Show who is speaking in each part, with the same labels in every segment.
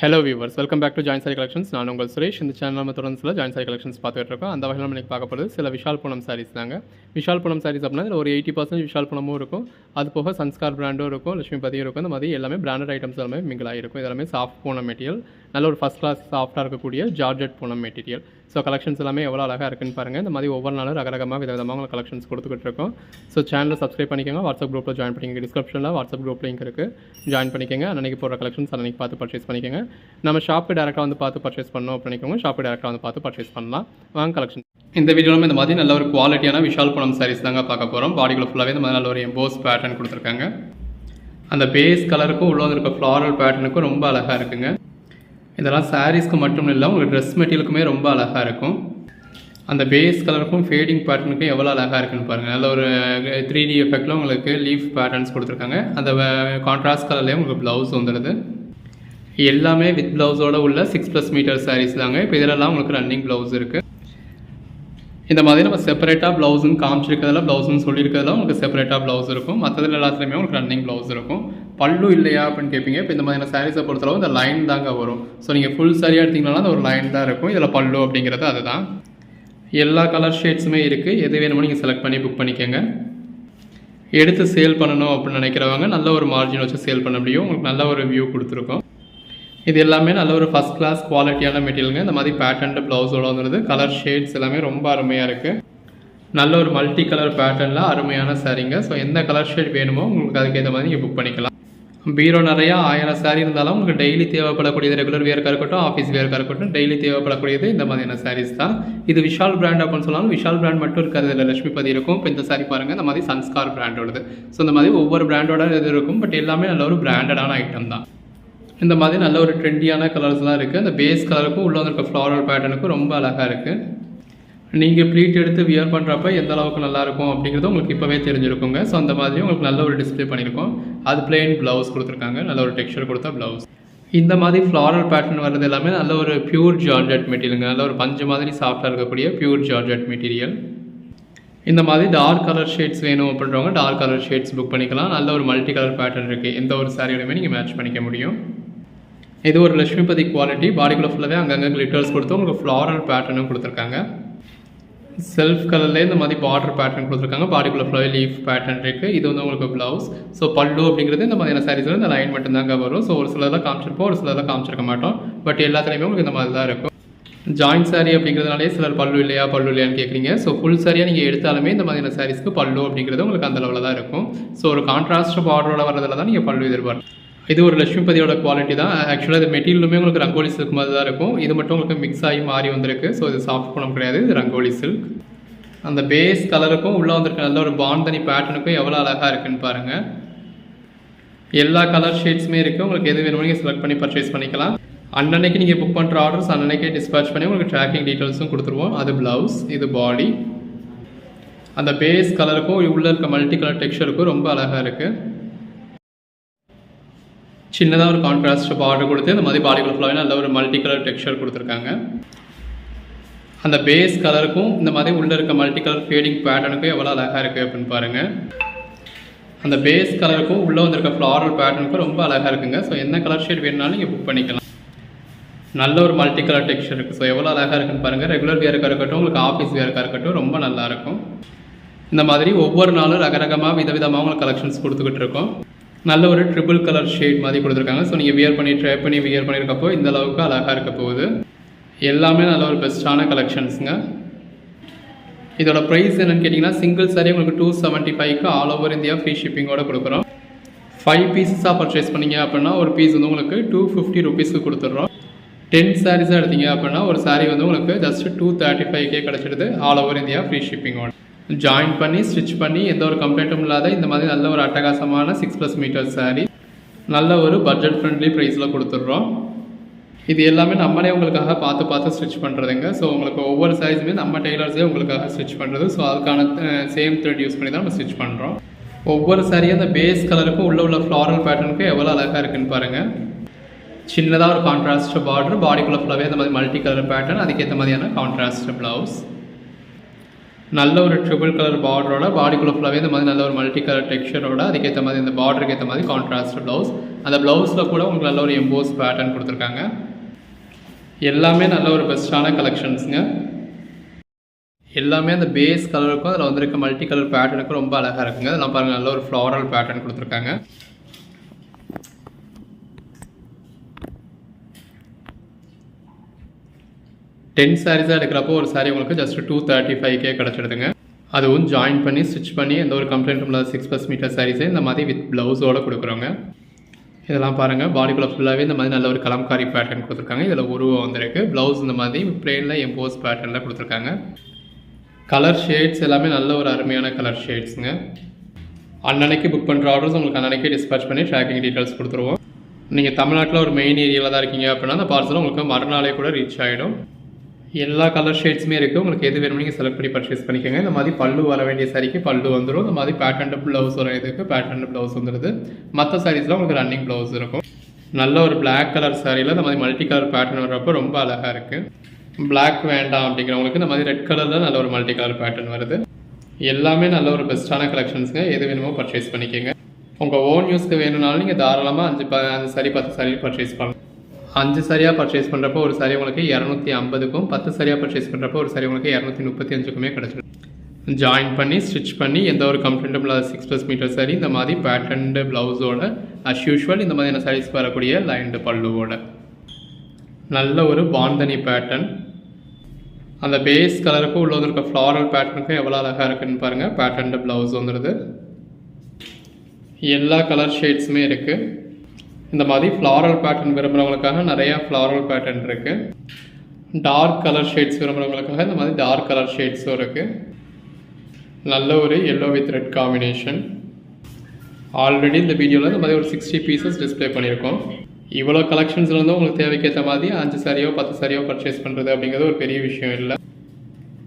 Speaker 1: Hello viewers welcome back to join sari collections நான் உங்கள் சுரேஷ். இந்த சேனல் நம்ம தொடர்ந்து சில ஜாயின் சாரி கலெக்ஷன்ஸ் பார்த்துட்டு இருக்கோம். அந்த வகையில் நம்ம பார்க்க போகிறது சில விஷால் பூனம் சாரீஸ் தாங்க. விஷால் பூனம் சாரீஸ் அப்படின்னா இதுல ஒரு எயிட்டி பர்சன்ட் விஷால் பூனமும் இருக்கும். அது போக சன்ஸ்கார் பிராண்டும் இருக்கும் லட்சுமி பதியும் இருக்கும். இந்த மாதிரி எல்லாமே பிராண்டட் ஐட்டம்ஸ் எல்லாமே மிங்கிள் ஆகிருக்கும் இதெல்லாமே சாஃப்ட் போன மெட்டீரியல் நல்ல ஒரு ஃபஸ்ட் கிளாஸ் சாஃப்டாக இருக்கக்கூடிய ஜார்ஜெட் போன மெட்டீரியல் ஸோ கலெக்ஷன்ஸ் எல்லாமே எவ்வளோ அழகாக இருக்குன்னு பாருங்கள் இந்த மாதிரி ஒவ்வொரு நாளும் ரகரகமாக விதவிதமாக உங்களுக்கு கலெக்ஷன்ஸ் கொடுத்துக்கிட்டு இருக்கோம். ஸோ சேனலை சப்ஸ்கிரைப் பண்ணிக்கோங்க. வாட்ஸ்அப் குரூப்பில் ஜாயின் பண்ணிக்கோங்க. டிஸ்கிரிப்ஷனில் வாட்ஸ்அப் குரூப் லிங்க் இருக்குது ஜாயின் பண்ணிக்கோங்க. அன்னைக்கு போடுற கலெக்ஷன்ஸ் அன்னைக்கு பார்த்து பர்ச்சேஸ் பண்ணிக்கோங்க. நம்ம ஷாப்பு டேரெக்டாக வந்து பார்த்து பர்ச்சேஸ் பண்ணோம் அப்படின்னு ஷாப்பு டேரெக்டாக வந்து பார்த்து பர்ச்சேஸ் பண்ணலாம். வாங்க கலெக்ஷன் இந்த வீடியோவில் இந்த மாதிரி நல்ல ஒரு குவாலிட்டியான விஷால் பூனம் சாரீஸ் தாங்க பார்க்க போகிறோம் பாடிக்குள்ள ஃபுல்லாகவே இந்த மாதிரி நல்ல ஒரு எம்போஸ் பேட்டர்ன் கொடுத்துருக்காங்க. அந்த பேஸ் கலருக்கும் உள்ள இருக்க ஃப்ளாரல் பேட்டர்னுக்கும் ரொம்ப அழகாக இருக்குங்க. இதெல்லாம் சாரீஸ்க்கு மட்டும் இல்லை உங்களுக்கு ட்ரெஸ் மெட்டீரியலுக்குமே ரொம்ப அழகாக இருக்கும். அந்த பேஸ் கலருக்கும் ஃபேடிங் பேட்டர்னுக்கும் எவ்வளோ அழகாக இருக்குன்னு பாருங்கள் நல்ல ஒரு த்ரீ டி எஃபெக்டில் உங்களுக்கு லீஃப் பேட்டர்ன்ஸ் கொடுத்துருக்காங்க. அந்த கான்ட்ராஸ்ட் கலர்லேயே உங்களுக்கு ப்ளவுஸ் வந்துடுது எல்லாமே வித் ப்ளவுஸோட உள்ள சிக்ஸ் ப்ளஸ் மீட்டர் சாரீஸ் தாங்க. இப்போ இதிலலாம் உங்களுக்கு ரன்னிங் ப்ளவுஸ் இருக்குது இந்த மாதிரி நம்ம செப்பரேட்டாக ப்ளவுஸ்னு காமிச்சிருக்கிறதுல ப்ளவுஸுன்னு சொல்லியிருக்கிறதுல உங்களுக்கு செப்பரேட்டாக ப்ளவுஸ் இருக்கும். மற்றதில் எல்லாத்துலேயுமே உங்களுக்கு ரன்னிங் ப்ளவுஸ் இருக்கும். பல்லு இல்லையா அப்படின்னு கேட்பீங்க இப்போ இந்த மாதிரியான சாரீஸை பொறுத்தளவு இந்த லைன் தாங்க வரும். ஸோ நீங்கள் ஃபுல் சாரியாக எடுத்தீங்கன்னா அந்த ஒரு லைன் தான் இருக்கும். இதில் பல்லு அப்படிங்கிறது அதுதான். எல்லா கலர் ஷேட்ஸுமே இருக்குது எது வேணுமோ நீங்கள் செலக்ட் பண்ணி புக் பண்ணிக்கோங்க. எடுத்து சேல் பண்ணணும் அப்படின்னு நினைக்கிறவங்க நல்ல ஒரு மார்ஜின் வச்சு சேல் பண்ண முடியும். உங்களுக்கு நல்ல ஒரு வியூ கொடுத்துருக்கோம். இது எல்லாமே நல்ல ஒரு ஃபஸ்ட் கிளாஸ் குவாலிட்டியான மெட்டீரியலுங்க இந்த மாதிரி பேட்டர்ன் ப்ளவுஸோட வந்துருது. கலர் ஷேட்ஸ் எல்லாமே ரொம்ப அருமையாக இருக்குது நல்ல ஒரு மல்டி கலர் பேட்டர்னில் அருமையான சாரீங்க ஸோ எந்த கலர் ஷேட் வேணுமோ உங்களுக்கு அதுக்கேற்ற மாதிரி நீங்கள் புக் பண்ணிக்கலாம். பீரோ நிறையா ஆயிரம் சாரீ இருந்தாலும் உங்களுக்கு டெய்லி தேவைப்படக்கூடியது ரெகுலர் வேர்க்காக இருக்கட்டும் ஆஃபீஸ் வேர்க்காக இருக்கட்டும் டெய்லி தேவைப்படக்கூடியது இந்த மாதிரியான சாரீஸ் தான். இது விஷால் பிராண்ட் அப்படின்னு சொன்னாலும் விஷால் பிராண்ட் மட்டும் இருக்காது. லக்ஷ்மி பதி இருக்கும். இப்போ இந்த சாரி பாருங்கள் இந்த மாதிரி சன்ஸ்கார் பிராண்டோடது ஸோ இந்த மாதிரி ஒவ்வொரு பிராண்டோட இது இருக்கும். பட் எல்லாமே நல்ல ஒரு பிராண்டடான ஐட்டம் தான். இந்த மாதிரி நல்ல ஒரு ட்ரெண்டியான கலர்ஸ்லாம் இருக்குது அந்த பேஸ் கலருக்கும் உள்ளே வந்துருக்க ஃப்ளாரல் பேட்டர்னுக்கும் ரொம்ப அழகாக இருக்குது நீங்கள் ப்ளீட் எடுத்து வியர் பண்ணுறப்ப எந்த அளவுக்கு நல்லாயிருக்கும் அப்படிங்கிறது உங்களுக்கு இப்போவே தெரிஞ்சிருக்குங்க. ஸோ அந்த மாதிரி உங்களுக்கு நல்ல ஒரு டிஸ்ப்ளே பண்ணியிருக்கோம். அது பிளெயின் ப்ளவுஸ் கொடுத்துருக்காங்க. நல்ல ஒரு டெக்ஸ்டர் கொடுத்த ப்ளவுஸ் இந்த மாதிரி ஃப்ளாரல் பேட்டர்ன் வர்றது எல்லாமே நல்ல ஒரு பியூர் ஜார்ஜெட் மெட்டீரியலுங்க நல்ல ஒரு பஞ்சு மாதிரி சாஃப்டாக இருக்கக்கூடிய பியூர் ஜார்ஜெட் மெட்டீரியல் இந்த மாதிரி டார்க் கலர் ஷேட்ஸ் வேணும் அப்படின்றவங்க டார்க் கலர் ஷேட்ஸ் புக் பண்ணிக்கலாம். நல்ல ஒரு மல்டி கலர் பேட்டர்ன் இருக்குது எந்த ஒரு சாரியோடையுமே நீங்கள் மேட்ச் பண்ணிக்க முடியும். இது ஒரு லட்சுமிபதி குவாலிட்டி பாடிக்குள்ள ஃபுல்லாகவே அங்கங்கே கிளிட்டர்ஸ் கொடுத்து உங்களுக்கு ஃப்ளாரல் பேட்டர்னும் கொடுத்துருக்காங்க. செல்ஃப் கலர்லேயே இந்த மாதிரி பார்டர் பேட்டர்ன் கொடுத்துருக்காங்க. பாடிக்குள்ள ஃபுல்லாகவே லீஃப் பேட்டர்ன் இருக்குது இது வந்து உங்களுக்கு ப்ளவுஸ் ஸோ பல்லு அப்படிங்கிறது இந்த மாதிரியான சாரீஸில் இந்த லைன் மட்டும்தாங்க வரும். ஸோ ஒரு சிலதெல்லாம் காமிச்சிருப்போம் ஒரு சிலதெல்லாம் காமிச்சிருக்க மாட்டோம். பட் எல்லாத்துலேயுமே உங்களுக்கு இந்த மாதிரி தான் இருக்கும். ஜாயின்ட் சாரி அப்படிங்கிறதுனாலே சிலர் பல்லு இல்லையா பல்லு இல்லையான்னு கேட்குறீங்க ஸோ ஃபுல் சாரியாக நீங்கள் எடுத்தாலுமே இந்த மாதிரியான சாரீஸ்க்கு பல்லு அப்படிங்கிறது உங்களுக்கு அந்த லெவலில் தான் இருக்கும். ஸோ ஒரு கான்ட்ராஸ்ட் பார்டரோட வரதில் தான் நீங்கள் பல்லு எதிர்பார்க்கணும் இது ஒரு லட்சுமிபதியோட குவாலிட்டி தான். ஆக்சுவலாக இது மெட்டீரியலுமே உங்களுக்கு ரங்கோலி சில்க் மாதிரி தான் இருக்கும். இது மட்டும் உங்களுக்கு மிக்ஸ் ஆகி மாறி வந்திருக்கு. ஸோ இது சாஃப்ட் குணம் கிடையாது. இது ரங்கோலி சில்க் அந்த பேஸ் கலருக்கும் உள்ளே வந்திருக்க நல்ல ஒரு பாந்தனி பேட்டர்னுக்கும் எவ்வளோ அழகாக இருக்குன்னு பாருங்கள் எல்லா கலர் ஷேட்ஸுமே இருக்குது உங்களுக்கு எது வேணுமோ நீங்கள் செலக்ட் பண்ணி பர்ச்சேஸ் பண்ணிக்கலாம். அன்னன்னைக்கு நீங்கள் புக் பண்ணுற ஆர்டர்ஸ் அன்னன்னைக்கே டிஸ்பேச் பண்ணி உங்களுக்கு ட்ராக்கிங் டீட்டெயில்ஸும் கொடுத்துருவோம். அது ப்ளவுஸ் இது பாடி அந்த பேஸ் கலருக்கும் உள்ளே இருக்க மல்டி கலர் டெக்ஸ்டருக்கும் ரொம்ப அழகாக இருக்குது சின்னதாக ஒரு கான்ட்ராஸ்ட் பார்டர் கொடுத்து இந்த மாதிரி பாடிக்குள்ள ஃபுல்லாகவே நல்ல ஒரு மல்டி கலர் டெக்ஸ்டர் கொடுத்துருக்காங்க. அந்த பேஸ் கலருக்கும் இந்த மாதிரி உள்ளே இருக்க மல்டி கலர் ஃபேடிங் பேட்டர்னுக்கும் எவ்வளோ அழகாக இருக்குது அப்படின்னு பாருங்கள் அந்த பேஸ் கலருக்கும் உள்ளே வந்திருக்க ஃப்ளாரல் பேட்டர்னுக்கும் ரொம்ப அழகாக இருக்குங்க. ஸோ என்ன கலர் ஷேட் வேணுனாலும் நீங்கள் புக் பண்ணிக்கலாம். நல்ல ஒரு மல்டி கலர் டெக்ஸ்டர் இருக்குது ஸோ எவ்வளோ அழகாக இருக்குன்னு பாருங்கள் ரெகுலர் வேருக்காக இருக்கட்டும் உங்களுக்கு ஆஃபீஸ் வேருக்காக இருக்கட்டும் ரொம்ப நல்லா இருக்கும். இந்த மாதிரி ஒவ்வொரு நாளும் ரகரகமாக விதவிதமாக உங்களுக்கு கலெக்ஷன்ஸ் கொடுத்துக்கிட்டு இருக்கோம். நல்ல ஒரு ட்ரிபிள் கலர் ஷேட் மாதிரி கொடுத்துருக்காங்க. ஸோ நீங்கள் வியர் பண்ணி ட்ரை பண்ணி வியர் பண்ணியிருக்கப்போ இந்த அளவுக்கு அழகாக இருக்க போகுது. எல்லாமே நல்ல ஒரு பெஸ்ட்டான கலெக்ஷன்ஸுங்க இதோட ப்ரைஸ் என்னென்னு கேட்டிங்கன்னா சிங்கிள் சாரி உங்களுக்கு டூ செவன்ட்டி ஃபைவ்க்கு ஆல் ஓவர் இந்தியா ஃப்ரீ ஷிப்பிங்கோட கொடுக்குறோம். ஃபைவ் பீசஸாக பர்ச்சேஸ் பண்ணீங்க அப்படின்னா ஒரு பீஸ் வந்து உங்களுக்கு டூ ஃபிஃப்டி ருபீஸ்க்கு கொடுத்துட்றோம். டென் சாரீஸாக எடுத்தீங்க அப்படின்னா ஒரு சாரீ வந்து உங்களுக்கு ஜஸ்ட் டூ தேர்ட்டி ஃபைவ்க்கே கிடச்சிடுது ஆல் ஓவர் இந்தியா ஃப்ரீ ஷிப்பிங்கோட ஜாயின் பண்ணி ஸ்டிச் பண்ணி எந்த ஒரு கம்ப்ளைண்ட்டும் இல்லாத இந்த மாதிரி நல்ல ஒரு அட்டகாசமான சிக்ஸ் ப்ளஸ் மீட்டர் சாரீ நல்ல ஒரு பட்ஜெட் ஃப்ரெண்ட்லி ப்ரைஸில் கொடுத்துட்றோம். இது எல்லாமே நம்மளே உங்களுக்காக பார்த்து பார்த்து ஸ்டிச் பண்ணுறதுங்க ஸோ உங்களுக்கு ஒவ்வொரு சைஸுமே நம்ம டெய்லர்ஸே உங்களுக்காக ஸ்டிச் பண்ணுறது ஸோ அதுக்கான சேம் த்ரெட் யூஸ் பண்ணி தான் நம்ம ஸ்டிச் பண்ணுறோம் ஒவ்வொரு சாரியும் அந்த பேஸ் கலருக்கும் உள்ள உள்ள ஃப்ளாரல் பேட்டர்னுக்கும் எவ்வளோ அழகாக இருக்குன்னு பாருங்கள் சின்னதாக ஒரு கான்ட்ராஸ்ட் பார்டர் பாடிக்குள்ளே ஃபுல்லாகவே அந்த மாதிரி மல்டி கலர் பேட்டர்ன் அதுக்கேற்ற மாதிரியான கான்ட்ராஸ்ட் ப்ளவுஸ் நல்ல ஒரு ட்ரிபிள் கலர் பார்டரோட பாடிக்குள்ள ஃபுல்லாகவே இந்த மாதிரி நல்ல ஒரு மல்டி கலர் டெக்ஸ்டரோட அதுக்கேற்ற மாதிரி இந்த பார்டருக்கு ஏற்ற மாதிரி கான்ட்ராஸ்ட் ப்ளவுஸ் அந்த ப்ளவுஸில் கூட உங்களுக்கு நல்ல ஒரு எம்போஸ் பேட்டர்ன் கொடுத்துருக்காங்க. எல்லாமே நல்ல ஒரு பெஸ்ட்டான கலெக்ஷன்ஸுங்க எல்லாமே அந்த பேஸ் கலருக்கும் அதில் வந்திருக்க மல்டி கலர் பேட்டர்னுக்கும் ரொம்ப அழகாக இருக்குங்க. அதெல்லாம் பாருங்கள் நல்ல ஒரு ஃப்ளாரல் பேட்டர்ன் கொடுத்துருக்காங்க. டென் சாரீஸாக எடுக்கிறப்போ ஒரு சாரீ உங்களுக்கு ஜஸ்ட் டூ தேர்ட்டி ஃபைவ்க்கே கிடச்சிடுதுங்க. அதுவும் ஜாயின் பண்ணி ஸ்டிச் பண்ணி எந்த ஒரு கம்ப்ளைண்ட்டும் இல்லாத சிக்ஸ் ப்ளஸ் மீட்டர் சாரீஸே இந்த மாதிரி வித் ப்ளவுஸோடு கொடுக்குறோங்க. இதெல்லாம் பாருங்கள் பாடிக்குள்ளே ஃபுல்லாகவே இந்த மாதிரி நல்ல ஒரு கலம்காரி பேட்டர்ன் கொடுத்துருக்காங்க. இதில் உருவம் வந்திருக்கு. ப்ளவுஸ் இந்த மாதிரி பிளெயினில் எம்போஸ் பேட்டர்னில் கொடுத்துருக்காங்க. கலர் ஷேட்ஸ் எல்லாமே நல்ல ஒரு அருமையான கலர் ஷேட்ஸுங்க அன்னன்னைக்கு புக் பண்ணுற ஆர்டர்ஸ் உங்களுக்கு அன்னன்னைக்கு டிஸ்பேச் பண்ணி ட்ராக்கிங் டீட்டெயில்ஸ் கொடுத்துருவோம். நீங்கள் தமிழ்நாட்டில் ஒரு மெயின் ஏரியாவில் தான் இருக்கீங்க அப்படின்னா அந்த பார்சல் உங்களுக்கு மறுநாளே கூட ரீச் ஆகிடும் எல்லா கலர் ஷேட்ஸுமே இருக்குது உங்களுக்கு எது வேணுமோ நீங்கள் செலக்ட் பண்ணி பர்ச்சேஸ் பண்ணிக்கோங்க. இந்த மாதிரி பல்லு வர வேண்டிய சாரிக்கு பல்லு வந்துடும் இந்த மாதிரி பேட்டர்ன் ப்ளவுஸ் வர இதுக்கு பேட்டர்ன் ப்ளவுஸ் வந்துடுது மற்ற சாரீஸில் உங்களுக்கு ரன்னிங் ப்ளவுஸ் இருக்கும். நல்ல ஒரு பிளாக் கலர் சாரியில் இந்த மாதிரி மல்டி கலர் பேட்டர்ன் வர்றப்போ ரொம்ப அழகாக இருக்குது பிளாக் வேண்டாம் அப்படிங்கிறவங்களுக்கு இந்த மாதிரி ரெட் கலரில் நல்ல ஒரு மல்டி கலர் பேட்டர்ன் வருது. எல்லாமே நல்ல ஒரு பெஸ்ட்டான கலெக்ஷன்ஸுங்க எது வேணுமோ பர்ச்சேஸ் பண்ணிக்கோங்க. உங்கள் ஓன் யூஸ்க்கு வேணும்னாலும் நீங்கள் தாராளமாக அஞ்சு ப அஞ்சு சாரி பத்து சாரி பர்ச்சேஸ் பண்ணலாம். அஞ்சு சரியாக பர்ச்சேஸ் பண்ணுறப்போ ஒரு சாரி உங்களுக்கு இரநூத்தி ஐம்பதுக்கும் பத்து சரியாக பர்ச்சேஸ் பண்ணுறப்போ ஒரு சாரி உங்களுக்கு இரநூத்தி முப்பத்தி அஞ்சுக்குமே கிடச்சிடும். ஜாயின் பண்ணி ஸ்டிச் பண்ணி எந்த ஒரு கம்ஃபர்டபுள் இல்லாத சிக்ஸ் ப்ளஸ் மீட்டர் சாரி இந்த மாதிரி பேட்டர்ன்டு ப்ளவுஸோட அஸ் யூஷுவல் இந்த மாதிரியான சாரீஸ் வரக்கூடிய லைன்டு பல்லுவோட நல்ல ஒரு பாந்தனி பேட்டர்ன் அந்த பேஸ் கலருக்கும் உள்ள இருக்க ஃப்ளாரல் பேட்டர்னுக்கும் எவ்வளோ அழகாக இருக்குன்னு பாருங்கள் பேட்டர்ன்டு ப்ளவுஸ் வந்துடுது எல்லா கலர் ஷேட்ஸுமே இருக்குது இந்த மாதிரி ஃப்ளாரல் பேட்டர்ன் விரும்புகிறவங்களுக்காக நிறையா ஃப்ளாரல் பேட்டர்ன் இருக்குது டார்க் கலர் ஷேட்ஸ் விரும்புகிறவங்களுக்காக இந்த மாதிரி டார்க் கலர் ஷேட்ஸும் இருக்குது நல்ல ஒரு yellow with red combination already இந்த வீடியோவில் இந்த மாதிரி ஒரு சிக்ஸ்டி பீசஸ் டிஸ்ப்ளே பண்ணியிருக்கோம். இவ்வளோ கலெக்ஷன்ஸ்லேருந்து வந்து உங்களுக்கு தேவைக்கேற்ற மாதிரி அஞ்சு சாரியோ பத்து சாரியோ பர்ச்சேஸ் பண்ணுறது அப்படிங்கிறது ஒரு பெரிய விஷயம் இல்லை.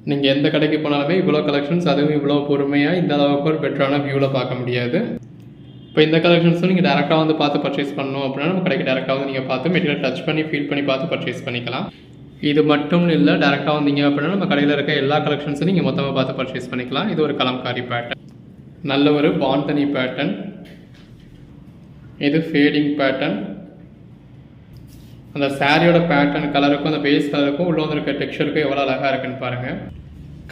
Speaker 1: நீங்கள் எந்த கடைக்கு போனாலுமே இவ்வளோ கலெக்ஷன்ஸ் அதுவும் இவ்வளோ பொறுமையாக இந்த அளவுக்கு ஒரு பெட்டரான வியூவில் பார்க்க முடியாது. இப்போ இந்த கலெக்ஷன்ஸும் நீங்கள் டேரெக்டாக வந்து பார்த்து பர்ச்சேஸ் பண்ணணும் அப்படின்னா நம்ம கடைக்கு டேரெக்டாக வந்து நீங்கள் பார்த்து மெட்டீரியல் டச் பண்ணி ஃபீல் பண்ணி பார்த்து பர்ச்சேஸ் பண்ணிக்கலாம். இது மட்டும் இல்லை டேரெக்டாக வந்தீங்க அப்படின்னா நம்ம கடையில் இருக்க எல்லா கலெக்ஷன்ஸும் நீங்கள் மொத்தமாக பார்த்து பர்ச்சேஸ் பண்ணிக்கலாம். இது ஒரு கலம்காரி பேட்டர்ன் நல்ல ஒரு பாண்டனி பேட்டர்ன் இது ஃபேடிங் பேட்டர்ன் அந்த சாரியோட பேட்டர்ன் கலருக்கும் அந்த பேஸ் கலருக்கும் உள்ள வந்திருக்க டெக்ஸ்டருக்கும் எவ்வளோ அழகாக இருக்குன்னு பாருங்கள்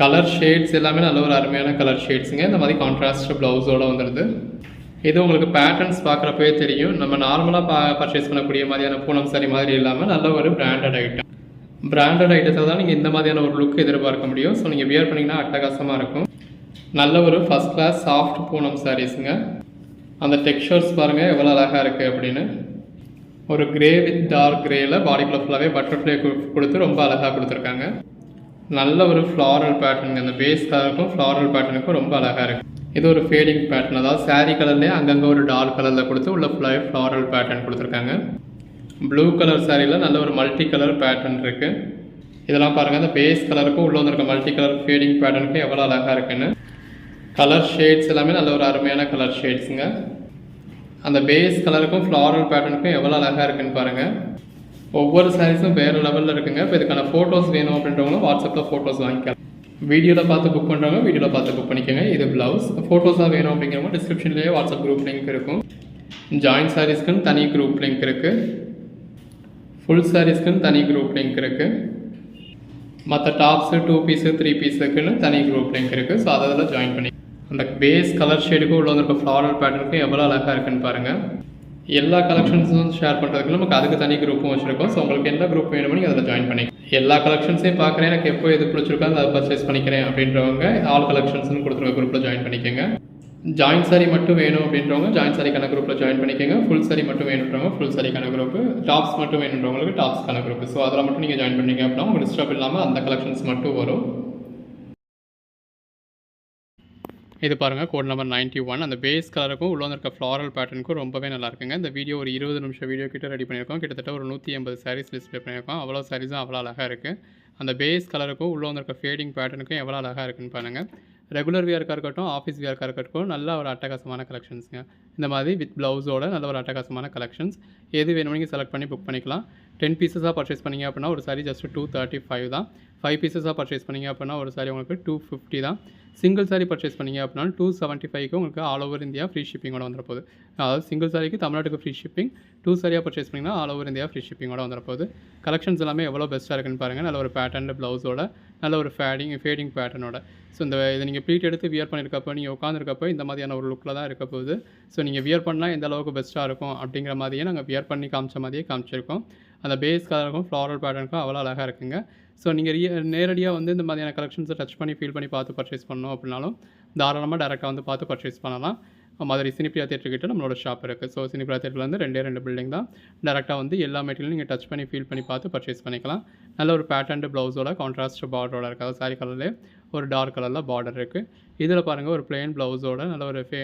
Speaker 1: கலர் ஷேட்ஸ் எல்லாமே நல்ல ஒரு அருமையான கலர் ஷேட்ஸுங்க இந்த மாதிரி கான்ட்ராஸ்ட் ப்ளவுஸோட வந்துடுது இது உங்களுக்கு பேட்டர்ன்ஸ் பார்க்குறப்பவே தெரியும். நம்ம நார்மலாக பா பர்ச்சேஸ் பண்ணக்கூடிய மாதிரியான பூனம் சரி மாதிரி இல்லாமல் நல்ல ஒரு பிராண்டட் ஐட்டம் பிராண்டட் ஐட்டத்தில் தான் நீங்கள் இந்த மாதிரியான ஒரு லுக் எதிர்பார்க்க முடியும். ஸோ நீங்கள் வியர் பண்ணிங்கன்னா அட்டகாசமாக இருக்கும். நல்ல ஒரு ஃபஸ்ட் கிளாஸ் சாஃப்ட் பூனம் சாரீஸுங்க அந்த டெக்ஸ்சர்ஸ் பாருங்கள் எவ்வளோ அழகாக இருக்குது அப்படின்னு. ஒரு கிரே வித் டார்க் கிரேயில் பாடிக்குள்ள ஃபுல்லாகவே பட்டர்ஃப்ளை கொடுத்து ரொம்ப அழகாக கொடுத்துருக்காங்க. நல்ல ஒரு ஃப்ளாரல் பேட்டர்னுங்க அந்த பேஸ் கலருக்கும் ஃப்ளாரல் பேட்டர்னுக்கும் ரொம்ப அழகாக இருக்குது இது ஒரு ஃபேடிங் பேட்டர்ன் அதாவது சாரீ கலர்லேயே அங்கங்கே ஒரு டார்க் கலரில் கொடுத்து உள்ள ஃப்ளை ஃப்ளாரல் பேட்டர்ன் கொடுத்துருக்காங்க. ப்ளூ கலர் சாரியில் நல்ல ஒரு மல்டி கலர் பேட்டர்ன் இருக்குது இதெல்லாம் பாருங்கள் அந்த பேஸ் கலருக்கும் உள்ளே வந்திருக்க மல்டி கலர் ஃபேடிங் பேட்டர்னுக்கும் எவ்வளோ அழகாக இருக்குன்னு. கலர் ஷேட்ஸ் எல்லாமே நல்ல ஒரு அருமையான கலர் ஷேட்ஸுங்க அந்த பேஸ் கலருக்கும் ஃப்ளாரல் பேட்டர்னுக்கும் எவ்வளோ அழகாக இருக்குன்னு பாருங்கள் ஒவ்வொரு சாரீஸும் வேறு லெவலில் இருக்குங்க. இப்போ இதுக்கான ஃபோட்டோஸ் வேணும் அப்படின்றவங்களும் வாட்ஸ்அப்பில் ஃபோட்டோஸ் வாங்கிக்கலாம். வீடியோவில் பார்த்து புக் பண்ணுறவங்க வீடியோவில் பார்த்து புக் பண்ணிக்கோங்க. இது ப்ளவுஸ் ஃபோட்டோஸாக வேணும் அப்படிங்கிறவங்க டிஸ்கிரிப்ஷன்லேயே வாட்ஸ்அப் குரூப் லிங்க் இருக்கும். ஜாயின்ட் சாரீஸ்க்குன்னு தனி குரூப் லிங்க் இருக்குது ஃபுல் சாரீஸ்க்குன்னு தனி குரூப் லிங்க் இருக்குது மற்ற டாப்ஸு டூ பீஸு த்ரீ பீஸுக்குன்னு தனி குரூப் லிங்க் இருக்குது ஸோ அதில் ஜாயின் பண்ணி அந்த பேஸ் கலர் ஷேடுக்கும் உள்ள வந்திருக்க ஃப்ளாரல் பேட்டர்னுக்கும் எவ்வளோ அழகாக இருக்குன்னு பாருங்கள் எல்லா கலெக்ஷன்ஸும் ஷேர் பண்ணுறதுக்கு நமக்கு அதுக்கு தனி குரூப்பும் வச்சுருக்கோம். ஸோ உங்களுக்கு எந்த குரூப் வேணுமோ நீங்கள் அதில் ஜாயின் பண்ணி எல்லா கலெக்ஷன்ஸையும் பார்க்குறேன். எனக்கு எப்போ எது பிடிச்சிருக்கோ அதை பர்ச்சேஸ் பண்ணிக்கிறேன் அப்படின்றவங்க ஆல் கலெக்ஷன்ஸ்னு கொடுத்துருக்க குரூப்பில் ஜாயின் பண்ணிக்கோங்க. ஜாயின் சாரி மட்டும் வேணும் அப்படின்றவங்க ஜாயின் சாரிக்கான குரூப்பில் ஜாயின் பண்ணிக்கோங்க. ஃபுல் சாரி மட்டும் வேணுன்றவங்க ஃபுல் சாரிக்கான குரூப் டாப்ஸ் மட்டும் வேணுன்றவங்களுக்கு டாப்ஸ்க்கான குரூப் ஸோ அதில் மட்டும் நீங்கள் ஜாயின் பண்ணீங்க அப்படின்னா உங்களுக்கு டிஸ்டர்ப் இல்லாமல் அந்த கலெக்ஷன்ஸ் மட்டும் வரும். இது பாருங்கள் கோட் நம்பர் நைன்ட்டி ஒன் அந்த பேஸ் கலருக்கும் உள்ள வந்திருக்க ஃப்ளாரல் பேட்டர்னுக்கும் ரொம்பவே நல்லா இருக்குங்க. இந்த வீடியோ ஒரு இருபது நிமிஷம் வீடியோ கிட்ட ரெடி பண்ணியிருக்கோம். கிட்டத்தட்ட ஒரு நூற்றி எண்பது சாரீஸ் டிஸ்பிளே பண்ணியிருக்கோம். அவ்வளோ சாரீஸும் அவ்வளோ அழகாக இருக்குது அந்த பேஸ் கலருக்கும் உள்ள வந்திருக்க ஃபேடிங் பேட்டர்னுக்கும் எவ்வளோ அழகாக இருக்குன்னு பாருங்கள் ரெகுலர் வியர்க்காக இருக்கட்டும் ஆஃபீஸ் வியர்க்காக இருக்கட்டும் நல்ல ஒரு அட்டகாசமான கலெக்ஷன்ஸுங்க இந்த மாதிரி வித் ப்ளவுஸோட நல்ல ஒரு அட்டகாசமான கலெக்ஷன்ஸ் எது வேணுமோ நீங்கள் செலக்ட் பண்ணி புக் பண்ணிக்கலாம். டென் பீசஸாக பர்ச்சேஸ் பண்ணிங்க அப்படின்னா ஒரு sari just two thirty five தான். ஃபைவ் பீசஸாக பர்ச்சேஸ் பண்ணீங்க அப்படின்னா ஒரு சாரி உங்களுக்கு டூ ஃபிஃப்டி தான். சிங்கிள் சாரி பர்ச்சேஸ் பண்ணீங்க அப்படின்னா டூ செவன்ட்டி ஃபைவ்க்கு உங்களுக்கு ஆல் ஓவர் இந்தியா ஃப்ரீ ஷிப்பிங்கோட வந்துட அதாவது சிங்கிள் சாரிக்கு தமிழ்நாட்டுக்கு ஃப்ரீ ஷிப்பிங் டூ சாரியாக பர்ச்சேஸ் பண்ணிங்கன்னா ஆல் ஓவர் இந்தியா ஃப்ரீ ஷிப்பிங்கோட வந்துட கலெக்ஷன்ஸ் எல்லாமே எவ்வளோ பெஸ்ட்டாக இருக்குன்னு பாருங்கள் நல்ல ஒரு பேட்டர்ன் ப்ளவுஸோட நல்ல ஒரு ஃபேடிங் ஃபேடிங் பேட்டர்னோட ஸோ இந்த இதை நீங்கள் ப்ளீட் எடுத்து வியர் பண்ணியிருக்கப்போ நீங்கள் உட்காந்துருக்கப்போ இந்த மாதிரியான ஒரு லுக்கில் தான் இருக்க போகுது. ஸோ நீங்கள் வியர் பண்ணால் எந்த அளவுக்கு பெஸ்ட்டாக இருக்கும் அப்படிங்கிற மாதிரியே நாங்கள் வியர் பண்ணி காமிச்ச மாதிரியே காமிச்சிருக்கோம். அந்த பேஸ் கலருக்கும் ஃப்ளாரல் பேட்டர்னுக்கும் அவ்வளோ அழகாக இருக்குங்க. ஸோ நீங்கள் ரிய நேரடியாக வந்து இந்த மாதிரியான கலெக்ஷன்ஸை டச் பண்ணி ஃபீல் பண்ணி பார்த்து பர்ச்சேஸ் பண்ணணும் அப்படின்னாலும் தாராளமாக டேரெக்டாக வந்து பார்த்து பர்ச்சேஸ் பண்ணலாம். மதுரை சினிப்பிரியா தேட்டர் கிட்ட நம்மளோட ஷாப் இருக்குது ஸோ சினிப்பிரியா தேட்டரில் வந்து ரெண்டே ரெண்டு பில்டிங் தான். டேரெக்டாக வந்து எல்லா மெட்டீரியலும் நீங்கள் டச் பண்ணி ஃபீல் பண்ணி பார்த்து பர்ச்சேஸ் பண்ணிக்கலாம். நல்ல ஒரு பேட்டர்ன் ப்ளவுஸோட கான்ட்ராஸ்ட் பார்டரோட இருக்காது சாரி கலர்லேயே ஒரு டார்க் கலரில் பார்டர் இருக்குது இதில் பாருங்கள் ஒரு பிளெயின் ப்ளவுஸோட நல்ல ஒரு ஃபே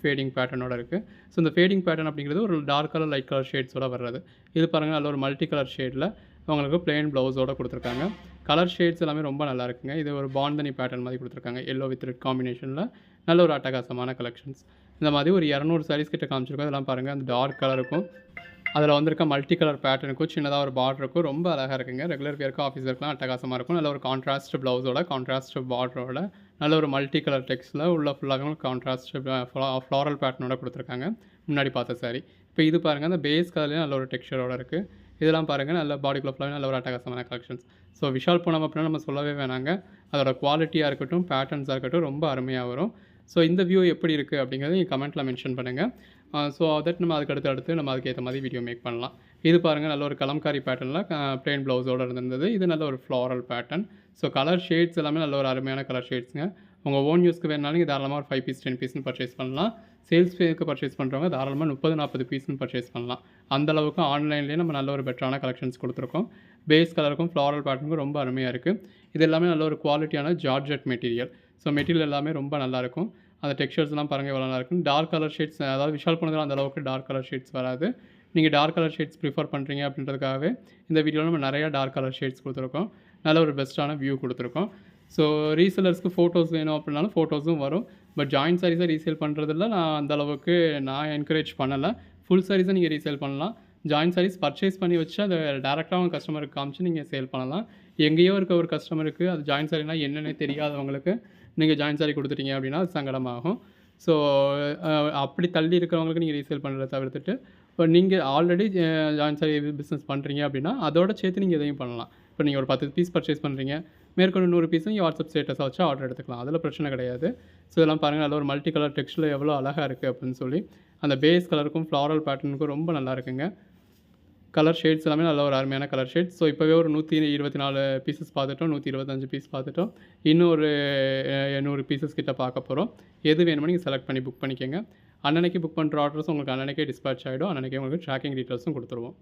Speaker 1: ஃபேடிங் பேட்டர்னோட இருக்குது ஸோ இந்த ஃபேடிங் பேட்டர்ன் அப்படிங்கிறது ஒரு டார்க் கலர் லைட் கலர் ஷேட்ஸோட வர்றது. இது பாருங்கள் நல்ல ஒரு மல்டி கலர் ஷேடில் அவங்களுக்கு பிளெயின் ப்ளவுஸோட கொடுத்துருக்காங்க. கலர் ஷேட்ஸ் எல்லாமே ரொம்ப நல்லா இருக்குங்க. இது ஒரு பாண்டனி பேட்டர்ன் மாதிரி கொடுத்துருக்காங்க. எல்லோ வித் ரெட் காம்பினேஷனில் நல்ல ஒரு அட்டகாசமான கலெக்ஷன்ஸ் இந்த மாதிரி ஒரு இரநூறு சாரீஸ் கிட்ட காமிச்சிருக்கோம். அதெல்லாம் பாருங்கள் அந்த டார்க் கலருக்கும் அதில் வந்திருக்க மல்டி கலர் பேட்டர்னுக்கும் சின்னதாக ஒரு பார்டர் இருக்கும் ரொம்ப அழகாக இருக்குங்க. ரெகுலர் வியர்க்கு ஆஃபீஸ் ஒர்க்லாம் அட்டகாசமாக இருக்கும். நல்ல ஒரு கான்ட்ராஸ்ட் ப்ளவுஸோட கான்ட்ராஸ்ட் பார்டரோட நல்ல ஒரு மல்டி கலர் டெக்ஸ்ட்டில் உள்ள ஃபுல்லாக கான்ட்ராஸ்ட் ஃப்ளாரல் பேட்டர்னோட கொடுத்துருக்காங்க. முன்னாடி பார்த்த சாரி இப்போ இது பாருங்கள் அந்த பேஸ் கலர்லேயும் நல்ல ஒரு டெக்ஸ்டரோட இருக்குது இதெல்லாம் பாருங்கள் நல்ல பாடிக்குள்ள ஃபுல்லாக நல்ல ஒரு அட்டகாசமான கலெக்ஷன்ஸ் ஸோ விஷால் போனோம் அப்படின்னா நம்ம சொல்லவே வேணாங்க. அதோட குவாலிட்டியாக இருக்கட்டும் பேட்டர்ன்ஸாக இருக்கட்டும் ரொம்ப அருமையாக வரும். ஸோ இந்த வியூ எப்படி இருக்குது அப்படிங்கிறத நீங்கள் கமெண்ட்டில் மென்ஷன் பண்ணுங்கள் ஸோ தட் நம்ம அதுக்கு அடுத்து அடுத்து நம்ம அதுக்கேற்ற மாதிரி வீடியோ மேக் பண்ணலாம். இது பாருங்கள் நல்ல ஒரு கலம்காரி பேட்டர்னில் ப்ளைன் ப்ளவுஸோடு இருந்திருந்தது இது நல்ல ஒரு floral pattern so colour shades எல்லாமே நல்ல ஒரு அருமையான கலர் ஷேட்ஸுங்க உங்கள் ஓன் யூஸ்க்கு வேணாலும் நீங்கள் தாராளமாக ஒரு ஃபைவ் பீஸ் டென் பீஸ்னு பர்ச்சேஸ் பண்ணலாம். சேல்ஸ் பேக்கு பர்ச்சேஸ் பண்ணுறவங்க தாராளமாக முப்பது நாற்பது பீஸ்னு பர்ச்சேஸ் பண்ணலாம். அந்த அளவுக்கு ஆன்லைன்லேயே நம்ம நல்ல ஒரு பெட்டரான கலெக்ஷன்ஸ் கொடுத்துருக்கோம். பேஸ் கலருக்கும் ஃப்ளாரல் பேட்டர்னுக்கும் ரொம்ப அருமையாக இருக்குது இது எல்லாமே நல்ல ஒரு குவாலிட்டியான ஜார்ஜெட் மெட்டீரியல் ஸோ மெட்டீரியல் எல்லாமே ரொம்ப நல்லாயிருக்கும் அந்த டெக்ஸ்சர்ஸ்லாம் பாருங்கள் எவ்வளோ நல்லா டார்க் கலர் ஷேட்ஸ் அதாவது விஷால் பண்ணதில் அந்த அளவுக்கு டார்க் கலர் ஷேட்ஸ் வராது. நீங்கள் டார்க் கலர் ஷேட்ஸ் ப்ரிஃபர் பண்ணுறீங்க அப்படின்றதுக்காகவே இந்த வீடியோவில் நம்ம நிறையா டார்க் கலர் ஷேட்ஸ் கொடுத்துருக்கோம். நல்ல ஒரு பெஸ்ட்டான வியூ கொடுத்துருக்கோம். ஸோ ரீசேலர்ஸ்க்கு ஃபோட்டோஸ் வேணும் அப்படின்னாலும் ஃபோட்டோஸும் வரும். பட் ஜாயின்ட் சாரீஸை ரீசேல் பண்ணுறதில் நான் அந்த அளவுக்கு நான் என்கரேஜ் பண்ணலை. ஃபுல் சாரீஸை நீங்கள் ரீசேல் பண்ணலாம். ஜாயின்ட் சாரீஸ் பர்ச்சேஸ் பண்ணி வச்சு அதை டேரெக்டாக அவங்க கஸ்டமருக்கு காமிச்சு நீங்கள் சேல் பண்ணலாம். எங்கேயோ இருக்க ஒரு கஸ்டமருக்கு அது ஜாயின் சாரினா என்னென்ன தெரியாதவங்களுக்கு நீங்கள் ஜாயின் சாரி கொடுத்துட்டீங்க அப்படின்னா அது சங்கடமாகும். ஸோ அப்படி தள்ளி இருக்கிறவங்களுக்கு நீங்கள் ரீசேல் பண்ணுறத தவிர்த்துட்டு இப்போ நீங்கள் ஆல்ரெடி ஜாயின் சாரி பிஸ்னஸ் பண்ணுறீங்க அப்படின்னா அதோட சேர்த்து நீங்கள் எதையும் பண்ணலாம். இப்போ நீங்கள் ஒரு பத்து பீஸ் பர்ச்சேஸ் பண்ணுறீங்க மேற்கொண்டு நூறு பீஸும் நீங்கள் வாட்ஸ்அப் ஸ்டேட்டஸை வச்சு ஆர்டர் எடுத்துக்கலாம். அதில் பிரச்சனை கிடையாது. ஸோ இதெல்லாம் பாருங்கள் அதில் ஒரு மல்டி கலர் டெக்ஸ்டில் எவ்வளோ அழகாக இருக்குது அப்படின்னு சொல்லி அந்த பேஸ் கலருக்கும் ஃப்ளாரல் பேட்டர்னுக்கும் ரொம்ப நல்லா இருக்குங்க. கலர் ஷேட்ஸ் எல்லாமே நல்ல ஒரு அருமையான கலர் ஷேட்ஸ் ஸோ இப்போவே ஒரு நூற்றி இருபத்தி நாலு பீசஸ் பார்த்துட்டோம். நூற்றி இருபத்தஞ்சு பீஸ் பார்த்துட்டோம். இன்னும் ஒரு நூறு பீசஸ் கிட்ட பார்க்க போகிறோம் எது வேணுமோ நீங்கள் செலக்ட் பண்ணி புக் பண்ணிக்கோங்க. அன்னன்னைக்கு புக் பண்ணுற ஆர்டர்ஸ் உங்களுக்கு அன்னன்னைக்கே டிஸ்பேச் ஆகிடும் அன்னன்னைக்கே உங்களுக்கு ட்ராக்கிங் டீட்டெயில்ஸும் கொடுத்துருவோம்.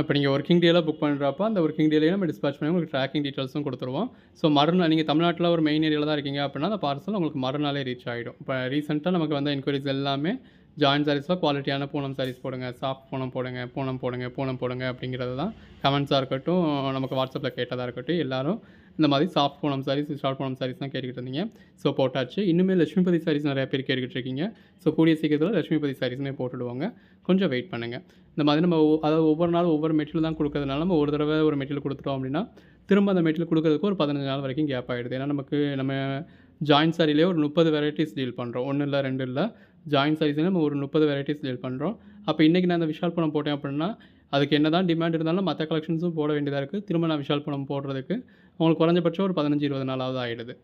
Speaker 1: இப்போ நீங்கள் ஒர்க்கிங் டேயில் புக் பண்ணுறப்ப அந்த ஒர்க்கிங் டேலேயே நம்ம டிஸ்பேச் பண்ணி உங்களுக்கு ட்ராக்கிங் டீட்டெயில்ஸும் கொடுத்துருவோம். ஸோ மறுநாள் நீங்கள் தமிழ்நாட்டில் ஒரு மெயின் ஏரியாவில் தான் இருக்கீங்க அப்படின்னா அந்த பார்சல் உங்களுக்கு மறுநாளே ரீச் ஆகிடும் இப்போ ரீசெண்டாக நமக்கு வந்த என்கொயரிஸ் எல்லாமே ஜாயின் சாரீஸில் குவாலிட்டியான பூனம் சாரீஸ் போடுங்க சாஃப்ட் பூனம் போடுங்க பூனம் போடுங்க பூனம் போடுங்க அப்படிங்கிறது தான் கமெண்ட்ஸாக இருக்கட்டும் நமக்கு வாட்ஸ்அப்பில் கேட்டதாக இருக்கட்டும் எல்லோரும் இந்த மாதிரி சாஃப்ட் பூனம் சாரீஸ் ஷார்ட் பூனம் சாரீஸ் தான் கேட்டுக்கிட்டு இருந்தீங்க. ஸோ போட்டாச்சு. இன்னுமே லட்சுமிபதி சாரீஸ் நிறையா பேர் கேட்டுக்கிட்டு இருக்கீங்க. ஸோ கூடிய சீக்கிரத்தில் லட்சுமிபதி சாரீஸுமே போட்டுடுவாங்க. கொஞ்சம் வெயிட் பண்ணுங்கள் இந்த மாதிரி நம்ம அதாவது ஒவ்வொரு நாளும் ஒவ்வொரு மெட்டீரியல் தான் கொடுக்கறதுனால நம்ம ஒரு தடவை ஒரு மெட்டீரியல் கொடுத்துட்டோம் அப்படின்னா திரும்ப அந்த மெட்டீரியல் கொடுக்கறதுக்கு ஒரு பதினஞ்சு நாள் வரைக்கும் கேப் ஆகிடுது ஏன்னா நமக்கு நம்ம ஜாயின் சாரிலே ஒரு முப்பது வெரைட்டிஸ் டீல் பண்ணுறோம் ஒன்றும் இல்லை ரெண்டு இல்லை. ஜாயின் சாரீஸ்லேயே நம்ம ஒரு முப்பது வெரைட்டிஸ் டீல் பண்ணுறோம் அப்போ இன்றைக்கி நான் அந்த விஷால் பணம் போட்டேன் அப்படின்னா அதுக்கு என்ன தான் டிமாண்ட் இருந்தாலும் மற்ற கலெக்ஷன்ஸும் போட வேண்டியதாக இருக்குது திரும்ப நான் விஷால் பணம் போடுறதுக்கு உங்களுக்கு குறைஞ்சபட்சம் ஒரு பதினஞ்சு இருபது நாளாவது ஆகிடுது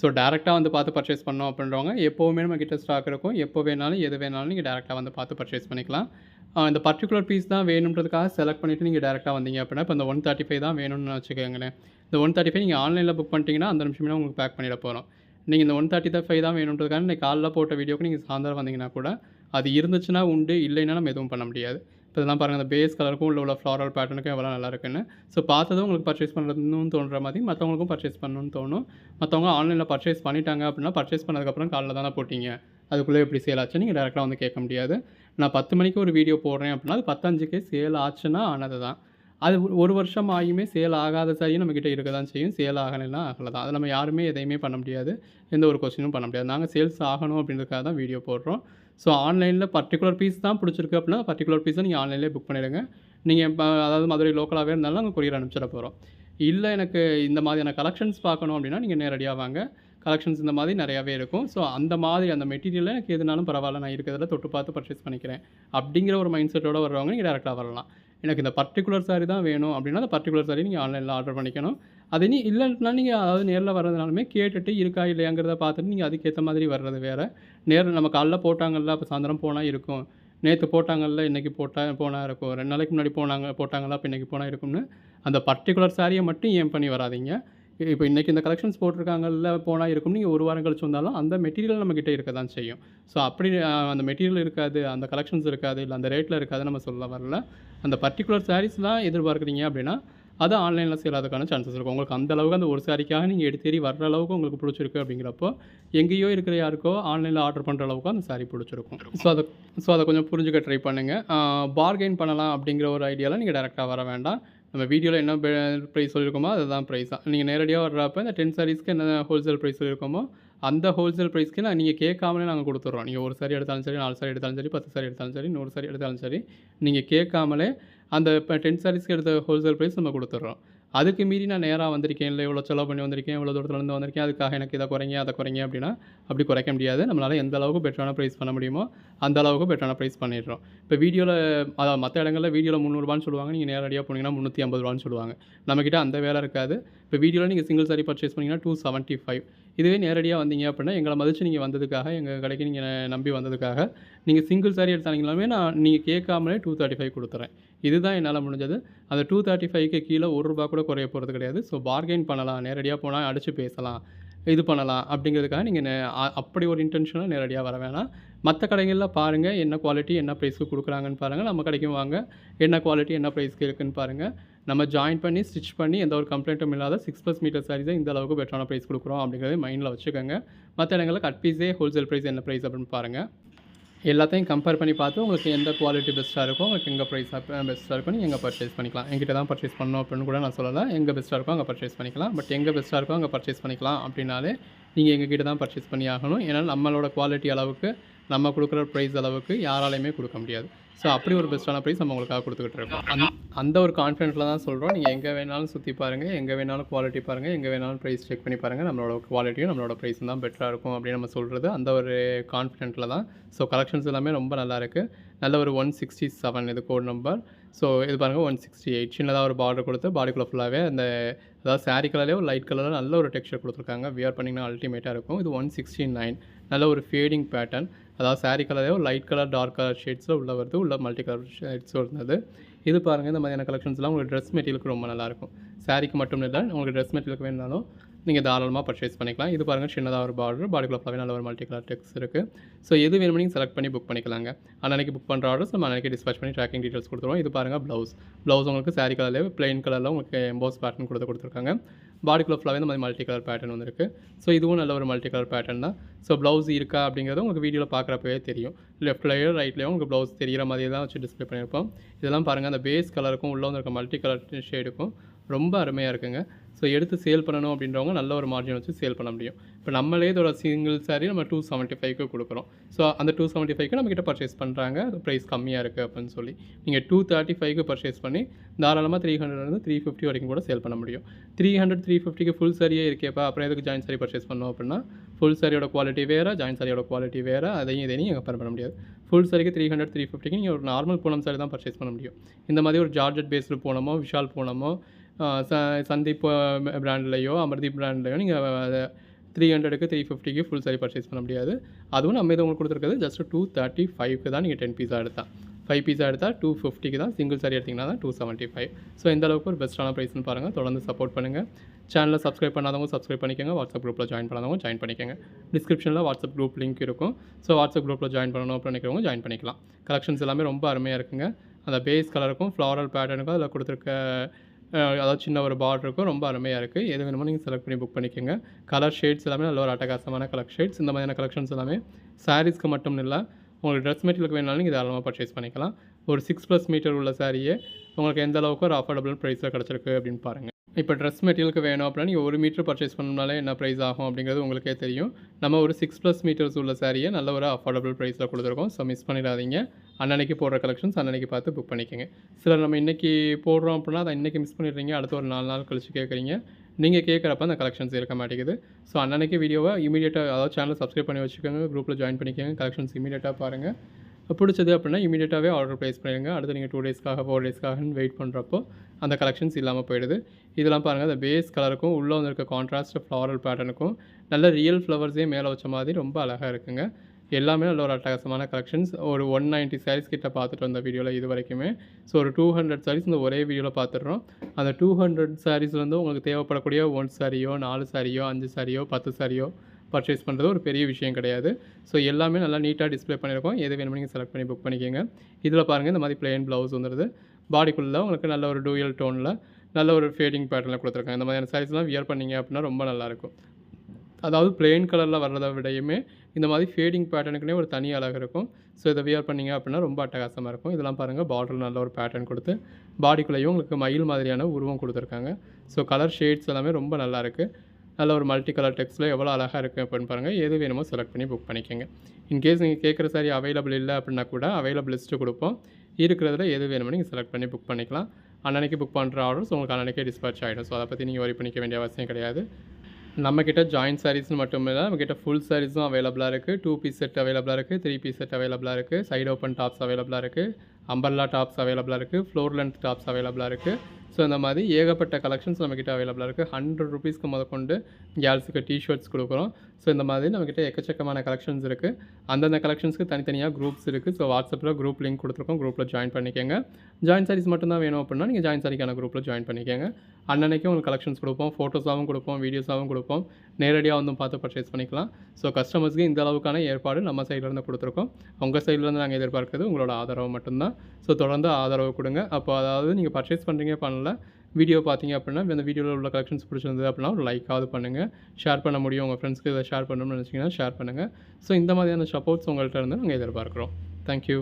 Speaker 1: ஸோ டேரெக்டாக வந்து பார்த்து பர்ச்சேஸ் பண்ணோம் அப்படின்றவங்க எப்போவுமே நம்ம கிட்ட ஸ்டாக் இருக்கும். எப்போ வேணாலும் எது வேணாலும் நீங்கள் டேரெக்டாக வந்து பார்த்து பர்ச்சேஸ் பண்ணிக்கலாம். இந்த பர்டிகுலர் பீஸ் தான் வேணுன்றதுக்காக செலக்ட் பண்ணிவிட்டு நீங்கள் டேரெக்டாக வந்தீங்க அப்படின்னா இப்போ இந்த ஒன் தேர்ட்டி ஃபைவ் தான் வேணும்னு வச்சுக்கோங்களேன். இந்த ஒன் தேர்ட்டி ஃபைவ் நீங்கள் ஆன்லைனில் புக் பண்ணிட்டீங்கன்னா அந்த நிமிஷமே உங்களுக்கு பேக் பண்ணிட போகிறோம் நீங்கள் இந்த ஒன் தேர்ட்டி ஃபைவ் தான் வேணுன்றதுக்காக இன்னைக்கு காலைல போட்ட வீடியோக்கு நீங்கள் சாயந்தரம் வந்தீங்கன்னா கூட அது இருந்துச்சுன்னா உண்டு இல்லைன்னா நம்ம எதுவும் பண்ண முடியாது. இப்போ இதெல்லாம் பாருங்கள் அந்த பேஸ் கலருக்கும் உள்ள உள்ள ஃப்ளாரல் பேட்டர்னுக்கும் எவ்வளோ நல்லா இருக்குன்னு. ஸோ பார்த்ததும் உங்களுக்கு பர்ச்சேஸ் பண்ணுறதுன்னு தோன்ற மாதிரி மற்றவங்களுக்கும் பர்ச்சேஸ் பண்ணணும்னு தோணும். மற்றவங்க ஆன்லைனில் பர்ச்சேஸ் பண்ணிட்டாங்க அப்படின்னா பர்ச்சேஸ் பண்ணதுக்கப்புறம் காலைல தானே போட்டிங்க. அதுக்குள்ளே எப்படி சேல் ஆச்சு நீங்கள் டேரெக்டாக வந்து கேட்க முடியாது. நான் பத்து மணிக்கு ஒரு வீடியோ போடுறேன் அப்படின்னா அது பத்தஞ்சுக்கே சேல் ஆச்சுன்னா ஆனது தான் அது ஒரு வருஷம் ஆகியுமே சேல் ஆகாத சாரியும் நம்மக்கிட்ட இருக்க தான் செய்யும். சேல் ஆகலைன்னா ஆகலை தான். அது நம்ம யாருமே எதையுமே பண்ண முடியாது. எந்த ஒரு கொஸ்டினும் பண்ண முடியாது. நாங்கள் சேல்ஸ் ஆகணும் அப்படின்றதுக்காக தான் வீடியோ போடுறோம். ஸோ ஆன்லைனில் பர்டிகுலர் பீஸ் தான் பிடிச்சிருக்கு அப்படின்னா பர்டிகுலர் பீஸை நீங்கள் ஆன்லைனில் புக் பண்ணிடுங்க. நீங்கள் இப்போ அதாவது மதுரை லோக்கலாகவே இருந்தாலும் நாங்கள் கொரியர் அனுப்பிச்சிட போகிறோம் இல்லை எனக்கு இந்த மாதிரியான கலெக்ஷன்ஸ் பார்க்கணும் அப்படின்னா நீங்கள் நேரடியாக வாங்க. கலெக்ஷன்ஸ் இந்த மாதிரி நிறையாவே இருக்கும். ஸோ அந்த மாதிரி அந்த மெட்டீரியலில் எனக்கு எதுனாலும் பரவாயில்ல. நான் இருக்கிறதுல தொட்டு பார்த்து பர்ச்சேஸ் பண்ணிக்கிறேன். அப்படிங்கிற ஒரு மைண்ட் செட்டோட வர்றவங்க நீங்கள் டேரெக்டாக வரலாம். எனக்கு இந்த பர்டிகுலர் சாரீ தான் வேணும் அப்படின்னா அந்த பர்டிகுலர் சாரீ நீங்கள் ஆன்லைனில் ஆர்டர் பண்ணிக்கணும். அது நீ இல்லைன்னா நீங்கள் அதாவது நேரில் வர்றதுனாலுமே கேட்டுட்டு இருக்கா இல்லையாங்கிறத பார்த்துட்டு நீங்கள் அதுக்கேற்ற மாதிரி வர்றது வேறு. நேரில் நம்ம காலைல போட்டாங்கல்ல அப்போ சாயந்தரம் போனால் இருக்கும். நேற்று போட்டாங்கல்ல இன்றைக்கி போட்டால் போனால் இருக்கும். ரெண்டு நாளைக்கு முன்னாடி போனாங்க போட்டாங்கல்ல அப்போ இன்றைக்கி போனால் இருக்கும்னு அந்த பர்டிகுலர் சாரியை மட்டும் ஏன் பண்ணி வராதீங்க? இப்போ இன்றைக்கி இந்த கலெக்ஷன்ஸ் போட்டிருக்காங்கல்ல போனால் இருக்கும். நீங்கள் ஒரு வாரம் கழிச்சு வந்தாலும் அந்த மெட்டீரியல் நம்மக்கிட்ட இருக்க தான் செய்யும். ஸோ அப்படி அந்த மெட்டீரியல் இருக்காது அந்த கலெக்ஷன்ஸ் இருக்காது இல்லை அந்த ரேட்டில் இருக்காது நம்ம சொல்ல வரல. அந்த பர்டிகுலர் சாரீஸ் தான் எதிர்பார்க்குறீங்க அப்படின்னா அது ஆன்லைனில் சேராதுக்கான சான்சஸ் இருக்கும். உங்களுக்கு அந்த அளவுக்கு அந்த ஒரு சாரிக்காக நீங்கள் எடுத்து தேடி வர்ற அளவுக்கு உங்களுக்கு பிடிச்சிருக்கு அப்படிங்கிறப்போ எங்கேயோ இருக்கிற யாருக்கோ ஆன்லைனில் ஆர்டர் பண்ணுற அளவுக்கு அந்த சாரி பிடிச்சிருக்கும். ஸோ அதை ஸோ அதை கொஞ்சம் புரிஞ்சுக்க ட்ரை பண்ணுங்கள் பார்கெயின் பண்ணலாம் அப்படிங்கிற ஒரு ஐடியாவில் நீங்கள் டேரெக்டாக வர வேண்டாம். நம்ம வீடியோவில் என்ன ப்ரைஸ் சொல்லியிருக்கோமோ அதுதான் ப்ரைஸ் தான். நீங்கள் நேரடியாக வர்றப்ப இந்த டென் சாரீஸ்க்கு என்ன ஹோல்சேல் ப்ரைஸ் சொல்லியிருக்கோமோ அந்த ஹோல்சேல் ப்ரைஸ்க்கு நான் நீங்கள் கேட்காமலே நாங்கள் கொடுத்துட்றோம் நீங்கள் ஒரு சாரி எடுத்தாலும் சரி நாலு சாரி எடுத்தாலும் சரி பத்து சாரி எடுத்தாலும் சரி நூறு சாரி எடுத்தாலும் சரி நீங்கள் கேட்காமலே அந்த இப்போ டென் சாரீஸ்க்கு எடுத்த ஹோல்சேல் ப்ரைஸ் நம்ம கொடுத்துட்றோம் அதுக்கு மீறி நான் நேராக வந்திருக்கேன் இல்லை இவ்வளோ செலவு பண்ணி வந்திருக்கேன் இவ்வளோ தூரத்துலேருந்து வந்திருக்கேன் அதுக்காக எனக்கு இதை குறைங்க அதை குறைங்க அப்படின்னா அப்படி குறைக்க முடியாது. நம்மளால் எந்த அளவுக்கு பெட்டரான ப்ரைஸ் பண்ண முடியுமோ அந்த அளவுக்கு பெட்டரான ப்ரைஸ் பண்ணிடுறோம். இப்போ வீடியோவில் அதாவது மற்ற இடங்களில் வீடியோவில் முந்நூறுபான்னு சொல்லுவாங்க நீங்கள் நேரடியாக போனீங்கன்னா முந்நூற்றி ஐம்பது ரூபான்னு சொல்லுவாங்க. நம்மக்கிட்ட அந்த வேலை இருக்காது. இப்போ வீடியோவில் நீங்கள் சிங்கிள் சாரி பர்ச்சேஸ் பண்ணிங்கன்னா டூ செவன்ட்டி ஃபைவ் இதுவே நேரடியாக வந்தீங்க அப்படின்னா எங்களை மதித்து நீங்கள் வந்ததுக்காக எங்கள் கடைக்கு நீங்கள் நம்பி வந்ததுக்காக நீங்கள் சிங்கிள் சாரி எடுத்தாங்களாமே நான் நீங்கள் கேட்காமலே டூ தேர்ட்டி ஃபைவ் கொடுத்துறேன். இதுதான் என்னால் முடிஞ்சது. அந்த டூ தேர்ட்டி ஃபைவ்க்கு கீழே ஒரு ரூபா கூட குறைய போகிறது கிடையாது. ஸோ பார்கெயின் பண்ணலாம். நேரடியாக போனால் அடித்து பேசலாம். இது பண்ணலாம். அப்படிங்கிறதுக்காக நீங்கள் அப்படி ஒரு இன்டென்ஷனாக நேரடியாக வர வேணாம். மற்ற கடைகளில் பாருங்கள் என்ன குவாலிட்டி என்ன ப்ரைஸ்க்கு கொடுக்குறாங்கன்னு பாருங்கள் நம்ம கடைக்கும் வாங்க. என்ன குவாலிட்டி என்ன ப்ரைஸ்க்கு இருக்குன்னு பாருங்கள் நம்ம ஜாயின் பண்ணி ஸ்டிச் பண்ணி எந்த ஒரு கம்ப்ளைண்ட்டும் இல்லாத சிக்ஸ் ப்ளஸ் மீட்டர் சாரீஸை இந்த அளவுக்கு பெட்டரான ப்ரைஸ் கொடுக்குறோம் அப்படிங்கிறத மைண்டில் வச்சுக்கோங்க. மற்ற இடங்களில் கட் பீஸே ஹோல்சேல் ப்ரைஸ் என்ன ப்ரைஸ் அப்படின்னு பாருங்கள் எல்லாத்தையும் கம்பேர் பண்ணி பார்த்து உங்களுக்கு எந்த குவாலிட்டி பெஸ்ட்டாக இருக்கோ உங்களுக்கு எங்கள் ப்ரைஸ் பெஸ்ட்டாக இருக்கும் நீங்கள் எங்கே பர்ச்சேஸ் பண்ணிக்கலாம். எங்கிட்ட தான் பர்ச்சேஸ் பண்ணணும் அப்படின்னு கூட நான் சொல்லலை. எங்கே பெஸ்ட்டாக இருக்கோ அங்கே பர்ச்சேஸ் பண்ணிக்கலாம். பட் எங்கே பெஸ்ட்டாக இருக்கோ அங்கே பர்ச்சேஸ் பண்ணிக்கலாம் அப்படின்னாலே நீங்கள் எங்ககிட்ட தான் பர்ச்சேஸ் பண்ணி ஆகணும். ஏன்னா நம்மளோட குவாலிட்டி அளவுக்கு நம்ம கொடுக்குற ப்ரைஸ் அளவுக்கு யாராலையுமே கொடுக்க முடியாது. ஸோ அப்படி ஒரு பெஸ்ட்டான ப்ரைஸ் நம்ம உங்களுக்காக கொடுத்துக்கிட்டு இருக்கோம். அந்த அந்த ஒரு கான்ஃபிடென்ட்டில் தான் சொல்கிறோம் நீங்கள் எங்கே வேணாலும் சுற்றி பாருங்கள் எங்கே வேணாலும் குவாலிட்டி பாருங்கள் எங்கே வேணாலும் ப்ரைஸ் செக் பண்ணி பாருங்கள் நம்மளோட குவாலிட்டியும் நம்மளோட ப்ரைஸும் தான் பெட்டராக இருக்கும் அப்படின்னு நம்ம சொல்கிறது அந்த ஒரு கான்ஃபிடென்ட்டில் தான். ஸோ கலெக்ஷன்ஸ் எல்லாமே ரொம்ப நல்லா இருக்குது நல்ல ஒரு ஒன் சிக்ஸ்டி செவன் இது கோட் நம்பர் ஸோ இது பாருங்கள் ஒன் சிக்ஸ்டி எயிட் சின்னதாக ஒரு பார்டர் கொடுத்து பாடிக்குள்ளே ஃபுல்லாகவே அந்த அதாவது சாரீ கலர்லேயே ஒரு லைட் கலரில் நல்ல ஒரு டெக்ஸ்சர் கொடுத்துருக்காங்க. வியர் பண்ணிங்கன்னா அல்டிமேட்டாக இருக்கும். இது ஒன் சிக்ஸ்டி நைன் நல்ல ஒரு ஃபேடிங் பேட்டர்ன் அதாவது சாரீ கலரே ஒரு லைட் கலர் டார்க் கலர் ஷேட்ஸில் உள்ள வருது. உள்ள மல்டி கலர் ஷேட்ஸும் இருந்தது இது பாருங்கள் இந்த மாதிரியான கலெக்ஷன்ஸ்லாம் உங்களுக்கு ட்ரெஸ் மெட்டீரியலுக்கு ரொம்ப நல்லாயிருக்கும். சாரீக்கு மட்டும் இல்லை உங்களுக்கு ட்ரெஸ் மெட்டீரியலுக்கு வேணாலும் நீங்கள் தாராளமாக பர்ச்சேஸ் பண்ணிக்கலாம். இது பாருங்கள் சின்னதாக ஒரு பார்டர் பாடிக்குள்ள ஃபுல்லாகவே நல்ல ஒரு மல்டி கலர் டெக்ஸ் இருக்குது ஸோ எது வேணுமோ நீங்கள் செலக்ட் பண்ணி புக் பண்ணிக்கலாங்க. அன்னைக்கு புக் பண்ணுற ஆர்டர்ஸ் நம்ம அன்னைக்கு டிஸ்பேச் பண்ணி ட்ராக்கிங் டீட்டெயில்ஸ் கொடுத்துருவோம். இது பாருங்கள் ப்ளவுஸ் ப்ளவுஸ் உங்களுக்கு சாரீ கலர்லேயே பிளெயின் கலரில் உங்களுக்கு எம்போஸ் பேட்டர்ன் கொடுத்து கொடுத்துருக்காங்க. பாடிக்குள்ள ஃபுல்லாகவே இந்த மாதிரி மல்டி கலர் பேட்டர்ன் வந்துருக்கு ஸோ இதுவும் நல்ல ஒரு மல்டி கலர் பேட்டர்ன் தான். ஸோ ப்ளவுஸ் இருக்கா அப்படிங்கிறது உங்களுக்கு வீடியோவில் பார்க்குறப்பவே தெரியும். லெஃப்ட்லேயோ ரைட்லேயோ உங்களுக்கு ப்ளவுஸ் தெரிகிற மாதிரி தான் வச்சு டிஸ்ப்ளே பண்ணியிருப்போம். இதெல்லாம் பாருங்கள் அந்த பேஸ் கலருக்கும் உள்ளே வந்து இருக்க மல்டி கலர் ஷேடுக்கும் ரொம்ப அருமையாக இருக்குங்க. ஸோ எடுத்து சேல் பண்ணணும் அப்படின்றவங்க நல்ல ஒரு மார்ஜின் வச்சு சேல் பண்ண முடியும். இப்போ நம்மளே இதோட சிங்கிள் சாரி நம்ம டூ செவன்ட்டி ஃபைவ்க்கு கொடுக்குறோம். ஸோ அந்த டூ செவன்ட்டி ஃபைவ்க்கு நம்மக்கிட்ட பர்ச்சேஸ் பண்ணுறாங்க ப்ரைஸ் கம்மியாக இருக்குது அப்படின்னு சொல்லி. நீங்கள் டூ தேர்ட்டி ஃபைவ்க்கு பர்ச்சேஸ் பண்ணி தாராளமாக த்ரீ ஹண்ட்ரட்லேருந்து த்ரீ ஃபிஃப்டி வரைக்கும் கூட சேல் பண்ண முடியும். த்ரீ ஹண்ட்ரட் த்ரீ ஃபிஃப்டிக்கு ஃபுல் சாரியே இருக்கேப்பா. அப்புறம் எதுக்கு ஜாயின் சாரி பர்ச்சேஸ் பண்ணோம் அப்படின்னா ஃபுல் சாரியோட குவாலிட்டி வேறு ஜாயின் சாரியோட குவாலிட்டி வேறு. அதையும் இதையும் கம்பேர் பண்ண முடியாது. ஃபுல் சாரிக்கு த்ரீ ஹண்ட்ரட் த்ரீ ஃபிஃப்டிக்கு நீங்கள் ஒரு நார்மல் பூனம் சாரி தான் பர்ச்சேஸ் பண்ண முடியும். இந்த மாதிரி ஒரு ஜார்ஜட் பேஸில் போனோமோ விஷால் போனோமோ ச சந்தீப் பிராண்ட்லேயோ அமர்தீப் பிராண்ட்லையோ நீங்கள் த்ரீ ஹண்ட்ரடுக்கு த்ரீ ஃபிஃப்டிக்கு ஃபுல் சாரி பர்ச்சேஸ் பண்ண முடியாது. அதுவும் நம்ம இது உங்களுக்கு கொடுத்துருக்குறது ஜஸ்ட் டூ தேர்ட்டி ஃபைவ்க்கு தான் நீங்கள் டென் பீஸா எடுத்தால் ஃபைவ் பீஸா எடுத்தால் டூ ஃபிஃப்டிக்கு தான் சிங்கிள் சாரி எடுத்திங்கன்னா தான் டூ செவன்ட்டி ஃபைவ் ஸோ இந்த அளவுக்கு ஒரு பெஸ்ட்டான ப்ரைஸ்னு பாருங்கள் தொடர்ந்து சப்போர்ட் பண்ணுங்கள் சேனலில் சப்ஸ்கிரைப் பண்ணாதவங்க சப்ஸ்கிரைப் பண்ணிக்கோங்க. வாட்ஸ்அப் குரூப்பில் ஜாயின் பண்ணாதவங்க ஜாயின் பண்ணிக்கோங்க. டிஸ்கிரிப்ஷனில் வாட்ஸ்அப் குரூப் லிங்க் இருக்கும். ஸோ வாட்ஸ்அப் குரூப்பில் ஜாயின் பண்ணணும் அப்படின்னு நினைக்கிறவங்க ஜாயின் பண்ணிக்கலாம். கலெக்ஷன்ஸ் எல்லாமே ரொம்ப அருமையாக இருக்குங்க. அந்த பேஸ் கலருக்கும் ஃப்ளாரல் பேட்டர்னுக்கும் அதில் கொடுத்துருக்க அதாவது சின்ன ஒரு பார்டர் இருக்கும். ரொம்ப அருமையாக இருக்குது எது வேணுமோ நீங்கள் செலக்ட் பண்ணி புக் பண்ணிக்கோங்க. கலர் ஷேட்ஸ் எல்லாமே நல்ல ஒரு அட்டகாசமான கலர் ஷேட்ஸ் இந்த மாதிரியான கலெக்ஷன்ஸ் எல்லாமே சாரீஸ்க்கு மட்டும் இல்லை உங்களுக்கு ட்ரெஸ் மெட்டீரியலுக்கு வேணாலும் நீங்கள் தாராளமாக பர்ச்சேஸ் பண்ணிக்கலாம். ஒரு சிக்ஸ் ப்ளஸ் மீட்டர் உள்ள சாரியே உங்களுக்கு எந்த அளவுக்கு ஒரு அஃபோர்டபுள் ப்ரைஸில் கிடச்சிருக்கு அப்படின்னு பாருங்கள் இப்போ ட்ரெஸ் மெட்டீரியலுக்கு வேணும் அப்படின்னா நீங்கள் ஒரு மீட்டர் பர்ச்சேஸ் பண்ணணும்னாலே என்ன ப்ரைஸ் ஆகும் அப்படிங்கிறது உங்களுக்கே தெரியும். நம்ம ஒரு சிக்ஸ் ப்ளஸ் மீட்டர்ஸ் உள்ள சாரியை நல்ல ஒரு அஃபோர்டபுள் ப்ரைஸில் கொடுத்துருக்கோம். ஸோ மிஸ் பண்ணிடாதீங்க. அன்னன்னைக்கு போடுற கலெக்ஷன்ஸ் அன்னன்னைக்கு பார்த்து புக் பண்ணிக்கோங்க. சில நம்ம இன்றைக்கி போடுறோம் அப்படின்னா அதை இன்றைக்கி மிஸ் பண்ணிடுறீங்க. அடுத்த ஒரு நாலு நாள் கழிச்சு கேட்குறீங்க. நீங்கள் கேட்குறப்ப அந்த கலெக்ஷன்ஸ் இருக்க மாட்டேங்குது. ஸோ அன்னன்னைக்கு வீடியோவை இமீடியட்டாக அதாவது சேனல் சப்ஸ்கிரைப் பண்ணி வச்சுக்கோங்க. குரூப்பில் ஜாயின் பண்ணிக்கோங்க. கலெக்ஷன்ஸ் இமீடியட்டாக பாருங்கள் பிடிச்சது அப்படின்னா இமீடியட்டாகவே ஆர்டர் ப்ளேஸ் பண்ணிடுங்க. அடுத்து நீங்கள் டூ டேஸ்க்காக ஃபோர் டேஸ்க்காக வெயிட் பண்ணுறப்போ அந்த கலெக்ஷன்ஸ் இல்லாமல் போயிடுது. இதெல்லாம் பாருங்கள் அந்த பேஸ் கலருக்கும் உள்ளே வந்திருக்க கான்ட்ராஸ்ட் ஃப்ளாரல் பேட்டர்னுக்கும் நல்ல ரியல் ஃப்ளவர்ஸே மேலே வச்ச மாதிரி ரொம்ப அழகாக இருக்குங்க. எல்லாமே நல்ல ஒரு அட்டகாசமான கலெக்ஷன்ஸ் ஒரு ஒன் நைன்ட்டி சாரீஸ் கிட்ட பார்த்துட்டு வந்த வீடியோவில் இது வரைக்குமே. ஸோ ஒரு டூ ஹண்ட்ரட் சாரீஸ் இந்த ஒரே வீடியோவில் பார்த்துடுறோம். அந்த டூ ஹண்ட்ரட் சாரீஸ்லேருந்து உங்களுக்கு தேவைப்படக்கூடிய ஒன் சாரியோ நாலு சாரியோ அஞ்சு சாரியோ பத்து சாரியோ பர்ச்சேஸ் பண்ணுறது ஒரு பெரிய விஷயம் கிடையாது. ஸோ எல்லாமே நல்லா நீட்டாக டிஸ்ப்ளே பண்ணியிருக்கோம். எது வேணுமோ நீங்கள் செலக்ட் பண்ணி புக் பண்ணிக்கோங்க. இதில் பாருங்கள் இந்த மாதிரி பிளெயின் ப்ளவுஸ் வந்துடுது பாடிக்குள்ளே உங்களுக்கு நல்ல ஒரு டூயல் டோனில் நல்ல ஒரு ஃபேடிங் பேட்டர்னில் கொடுத்துருக்காங்க. இந்த மாதிரியான சாரீஸ்லாம் வியர் பண்ணீங்க அப்படின்னா ரொம்ப நல்லாயிருக்கும் அதாவது பிளெயின் கலரில் வர்றதை விடையுமே இந்த மாதிரி ஃபேடிங் பேட்டர்னுக்குனே ஒரு தனி அழகு இருக்கும். ஸோ இதை வியர் பண்ணிங்க அப்படின்னா ரொம்ப அட்டகாசமாக இருக்கும். இதெல்லாம் பாருங்கள் பார்டர் நல்ல ஒரு பேட்டர்ன் கொடுத்து பாடிக்குள்ளேயும் உங்களுக்கு மயில் மாதிரியான உருவம் கொடுத்துருக்காங்க. ஸோ கலர் ஷேட்ஸ் எல்லாமே ரொம்ப நல்லாயிருக்கு நல்ல ஒரு மல்டி கலர் டெக்ஸ்ட்டில் எவ்வளோ அழகாக இருக்குது அப்படின்னு பாருங்கள் எது வேணுமோ செலக்ட் பண்ணி புக் பண்ணிக்கோங்க. இன்கேஸ் நீங்கள் கேட்குற சாரி அவைலபிள் இல்லை அப்படின்னா கூட அவைலபிள் லிஸ்ட்டு கொடுப்போம். இருக்கிறதுல எது வேணுமோ நீங்கள் செலக்ட் பண்ணி புக் பண்ணிக்கலாம். அன்னன்னைக்கு புக் பண்ணுற ஆர்டர்ஸ் உங்களுக்கு அன்னன்னைக்கே டிஸ்பேச் ஆகிடும் ஸோ அதை பற்றி நீங்கள் ஒரி பண்ணிக்க வேண்டிய அவசியம் கிடையாது. நம்மக்கிட்ட ஜாயின்ட் சாரீஸ்னு மட்டும் இல்லை நம்மக்கிட்ட ஃபுல் சாரீஸும் அவைலபிளாக இருக்குது டூ பீஸ் செட் அவைலபிளாக இருக்குது த்ரீ பீஸ் செட் அவைலபிளாக இருக்குது சைடு ஓப்பன் டாப்ஸ் அவைலபிளாக இருக்குது அம்பர்லா டாப்ஸ் அவைலபிளாக இருக்குது ஃப்ளோர் லென்த் டாப்ஸ் அவைலபிளாக இருக்குது ஸோ இந்த மாதிரி ஏகப்பட்ட கலெக்ஷன்ஸ் நம்மக்கிட்ட அவைலபிளாக இருக்குது ஹண்ட்ரட் ருபீஸ்க்கு முதற்கொண்டு கேர்ள்ஸுக்கு டிஷர்ட்ஸ் கொடுக்குறோம். ஸோ இந்த மாதிரி நம்மக்கிட்ட எக்கச்சக்கமான கலெக்ஷன்ஸ் இருக்குது அந்தந்த கலெக்ஷன்ஸ்க்கு தனித்தனியாக குரூப்ஸ் இருக்குது ஸோ வாட்ஸ்அப்பில் குரூப் லிங்க் கொடுத்துருக்கோம். குரூப்பில் ஜாயின் பண்ணிக்கோங்க. ஜாயின் சாரீஸ் மட்டும்தான் வேணும் அப்படின்னா நீங்கள் ஜாயின் சாரிக்கான குரூப்பில் ஜாயின் பண்ணிக்கோங்க. அன்னன்னைக்கும் உங்களுக்கு கலெக்ஷன்ஸ் கொடுப்போம். ஃபோட்டோஸாகவும் கொடுப்போம். வீடியோஸாகவும் கொடுப்போம். நேரடியாக வந்து பார்த்து பர்ச்சேஸ் பண்ணிக்கலாம். ஸோ கஸ்டமர்ஸ்க்கு இந்த அளவுக்கான ஏற்பாடு நம்ம சைட்லேருந்து கொடுத்துருக்கோம். உங்கள் சைட்லேருந்து நாங்கள் எதிர்பார்க்குறது உங்களோட ஆதரவு மட்டும்தான். ஸோ தொடர்ந்து ஆதரவு கொடுங்க. அப்போ அதாவது நீங்கள் பர்ச்சேஸ் பண்ணுறீங்க பண்ணல வீடியோ பார்த்தீங்க அப்படின்னா இந்த வீடியோவில் உள்ள கலெக்ஷன்ஸ் பிடிச்சிருந்தது அப்படின்னா ஒரு லைக்காவது பண்ணுங்கள் ஷேர் பண்ண முடியும். உங்கள் ஃப்ரெண்ட்ஸ்க்கு இதை ஷேர் பண்ணணும்னு நினச்சிங்கன்னா ஷேர் பண்ணுங்கள் ஸோ இந்த மாதிரியான சப்போர்ட்ஸ் உங்கள்கிட்ட இருந்து நாங்கள் எதிர்பார்க்குறோம். தேங்க்யூ